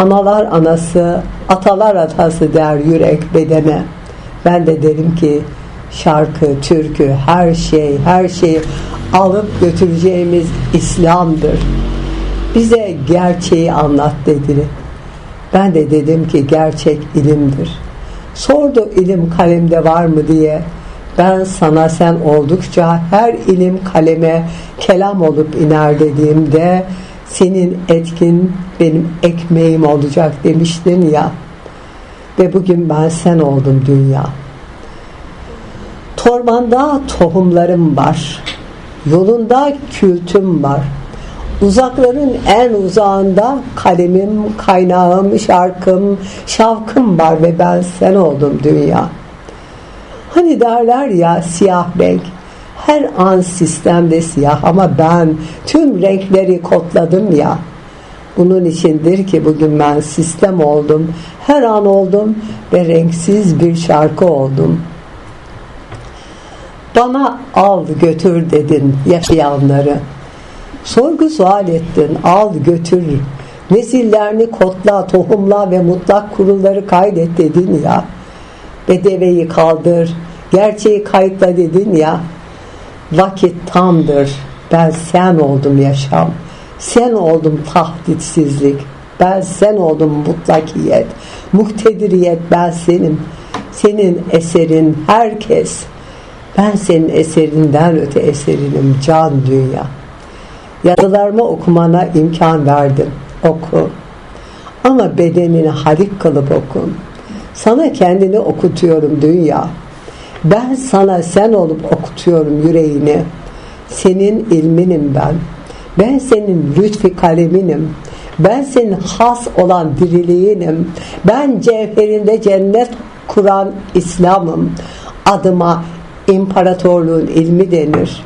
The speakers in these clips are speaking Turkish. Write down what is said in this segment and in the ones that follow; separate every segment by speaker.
Speaker 1: Analar anası, atalar atası der yürek bedene. Ben de derim ki şarkı, türkü, her şey, her şeyi alıp götüreceğimiz İslam'dır. Bize gerçeği anlat dedi. Ben de dedim ki gerçek ilimdir. Sordu ilim kalemde var mı diye. Ben sana sen oldukça her ilim kaleme kelam olup iner dediğimde senin etkin benim ekmeğim olacak demiştin ya. Ve bugün ben sen oldum dünya. Torbanda tohumlarım var. Yolunda kültüm var. Uzakların en uzağında kalemim, kaynağım, şarkım, şavkım var ve ben sen oldum dünya. Hani derler ya siyah renk, her an sistemde siyah ama ben tüm renkleri kodladım ya. Bunun içindir ki bugün ben sistem oldum, her an oldum ve renksiz bir şarkı oldum. Bana al götür dedin yaşayanları. Sorgu sual ettin, al götür. Nesillerini kodla, tohumla ve mutlak kurulları kaydet dedin ya. Bedeveyi kaldır, gerçeği kayıtla dedin ya. Vakit tamdır, ben sen oldum yaşam. Sen oldum tahditsizlik. Ben sen oldum mutlakiyet. Muhtediriyet ben senim. Senin eserin herkes. Ben senin eserinden öte eserinim can dünya. Yazılarımı okumana imkan verdim. Oku. Ama bedenini halik kılıp okun. Sana kendini okutuyorum dünya. Ben sana sen olup okutuyorum yüreğini. Senin ilminim ben. Ben senin lütfi kaleminim. Ben senin has olan diriliğinim. Ben cevherinde cennet kuran İslam'ım. Adıma imparatorluğun ilmi denir.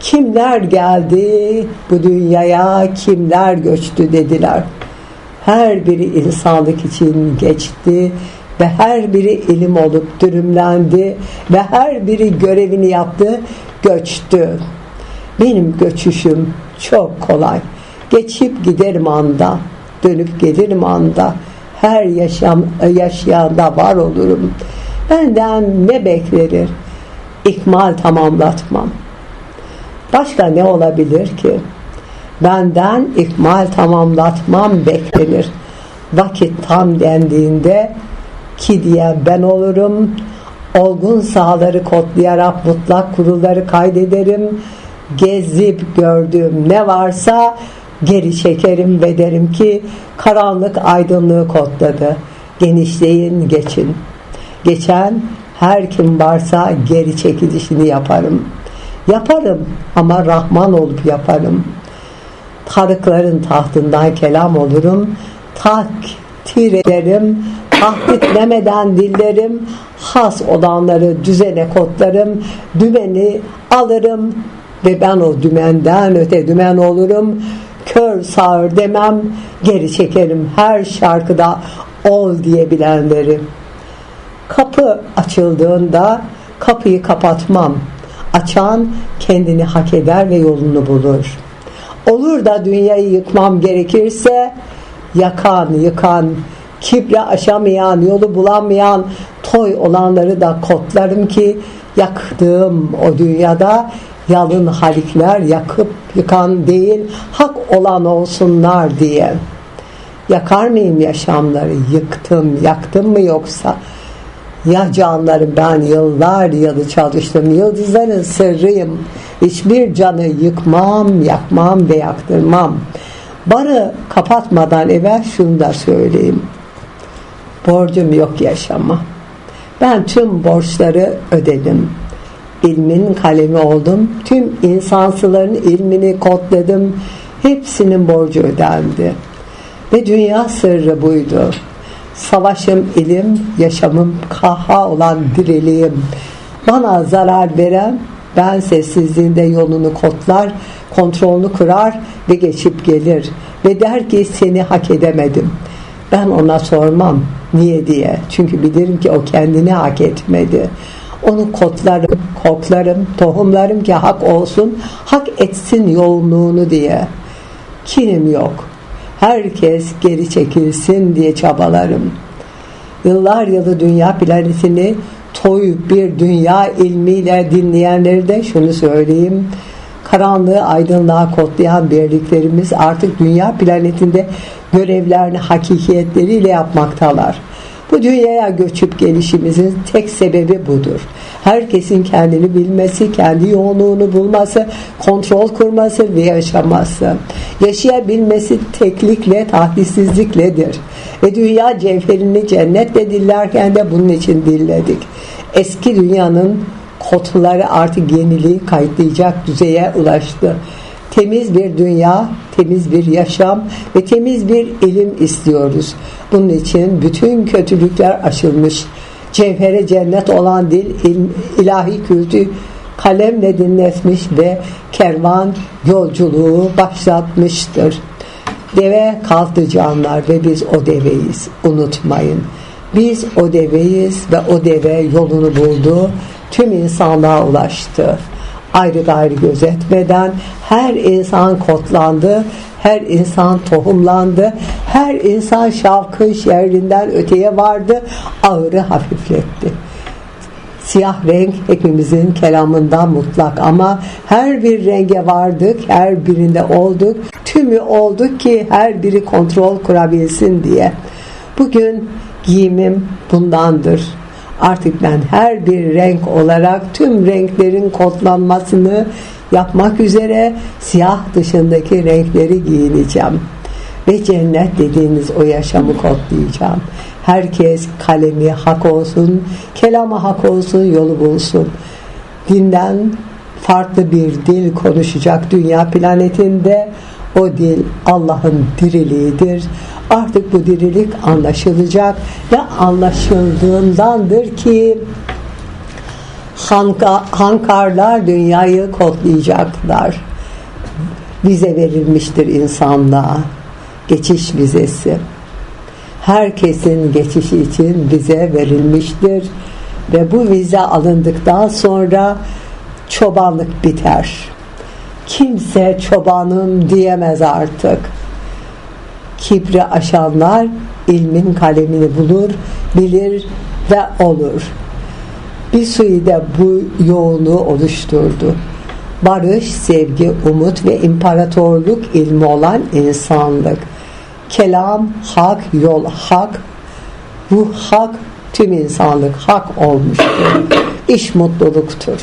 Speaker 1: Kimler geldi bu dünyaya, kimler göçtü dediler. Her biri insanlık için geçti ve her biri ilim olup dürümlendi ve her biri görevini yaptı, göçtü. Benim göçüşüm çok kolay. Geçip giderim anda, dönüp gelirim anda. Her yaşam yaşayanda var olurum. Benden ne beklenir? İkmal tamamlatmam. Başka ne olabilir ki? Benden ikmal tamamlatmam beklenir. Vakit tam dendiğinde ki diye ben olurum. Olgun sahaları kodlayarak mutlak kurulları kaydederim. Gezip gördüğüm ne varsa geri çekerim ve derim ki karanlık aydınlığı kodladı. Genişleyin geçin. Geçen her kim varsa geri çekilişini yaparım. Yaparım ama Rahman olup yaparım. Tarıkların tahtından kelam olurum. Takdir ederim. Tahditlemeden dillerim. Has olanları düzene kodlarım. Dümeni alırım ve ben o dümenden öte dümen olurum. Kör sağır demem. Geri çekerim her şarkıda ol diyebilenleri. Kapı açıldığında kapıyı kapatmam. Açan kendini hak eder ve yolunu bulur. Olur da dünyayı yıkmam gerekirse yakan, yıkan, kibre aşamayan, yolu bulamayan toy olanları da kotlarım ki yaktığım o dünyada yalın halikler yakıp yıkan değil hak olan olsunlar diye. Yakar mıyım yaşamları? Yıktım, yaktım mı yoksa? Ya canları ben yıllar yılı çalıştım. Yıldızların sırrıyım. Hiçbir canı yıkmam, yakmam ve yaktırmam. Barı kapatmadan evvel şunu da söyleyeyim. Borcum yok yaşama. Ben tüm borçları ödedim. İlmin kalemi oldum. Tüm insansıların ilmini kodladım. Hepsinin borcu ödendi. Ve dünya sırrı buydu. Savaşım ilim, yaşamım kaha olan diriliğim. Bana zarar veren ben sessizliğinde yolunu kotlar, kontrolünü kırar ve geçip gelir. Ve der ki seni hak edemedim. Ben ona sormam niye diye. Çünkü bilirim ki o kendini hak etmedi. Onu kotlarım, koklarım, tohumlarım ki hak olsun, hak etsin yoğunluğunu diye. Kinim yok. herkes geri çekilsin diye çabalarım. Yıllar yılı dünya planetini toy bir dünya ilmiyle dinleyenleri de şunu söyleyeyim. Karanlığı aydınlığa kodlayan birliklerimiz artık dünya planetinde görevlerini hakikiyetleriyle yapmaktalar. Bu dünyaya göçüp gelişimizin tek sebebi budur. Herkesin kendini bilmesi, kendi yoğunluğunu bulması, kontrol kurması ve yaşaması. Yaşayabilmesi teklikle, tahdissizlikledir. Ve dünya cevherini cennetle dillerken de bunun için dilledik. Eski dünyanın kodları artık yeniliği kayıtlayacak düzeye ulaştı temiz bir dünya, temiz bir yaşam ve temiz bir ilim istiyoruz. Bunun için bütün kötülükler aşılmış. Cevhere cennet olan dil ilahi kültü kalemle dinletmiş ve kervan yolculuğu başlatmıştır. Deve kalktı canlar ve biz o deveyiz. Unutmayın. Biz o deveyiz ve o deve yolunu buldu. Tüm insanlığa ulaştı ayrı gayrı gözetmeden her insan kotlandı, her insan tohumlandı, her insan şavkın şerrinden öteye vardı, ağırı hafifletti. Siyah renk hepimizin kelamından mutlak ama her bir renge vardık, her birinde olduk, tümü olduk ki her biri kontrol kurabilsin diye. Bugün giyimim bundandır Artık ben her bir renk olarak tüm renklerin kodlanmasını yapmak üzere siyah dışındaki renkleri giyineceğim. Ve cennet dediğiniz o yaşamı kodlayacağım. Herkes kalemi hak olsun, kelamı hak olsun, yolu bulsun. Dinden farklı bir dil konuşacak dünya planetinde o dil Allah'ın diriliğidir. Artık bu dirilik anlaşılacak ve anlaşıldığındandır ki Hanka, hankarlar dünyayı kodlayacaklar. Vize verilmiştir insanlığa. Geçiş vizesi. Herkesin geçişi için vize verilmiştir. Ve bu vize alındıktan sonra çobanlık biter kimse çobanım diyemez artık. Kibri aşanlar ilmin kalemini bulur, bilir ve olur. Bir suyu da bu yoğunluğu oluşturdu. Barış, sevgi, umut ve imparatorluk ilmi olan insanlık. Kelam, hak, yol, hak, ruh hak, tüm insanlık hak olmuştur. İş mutluluktur.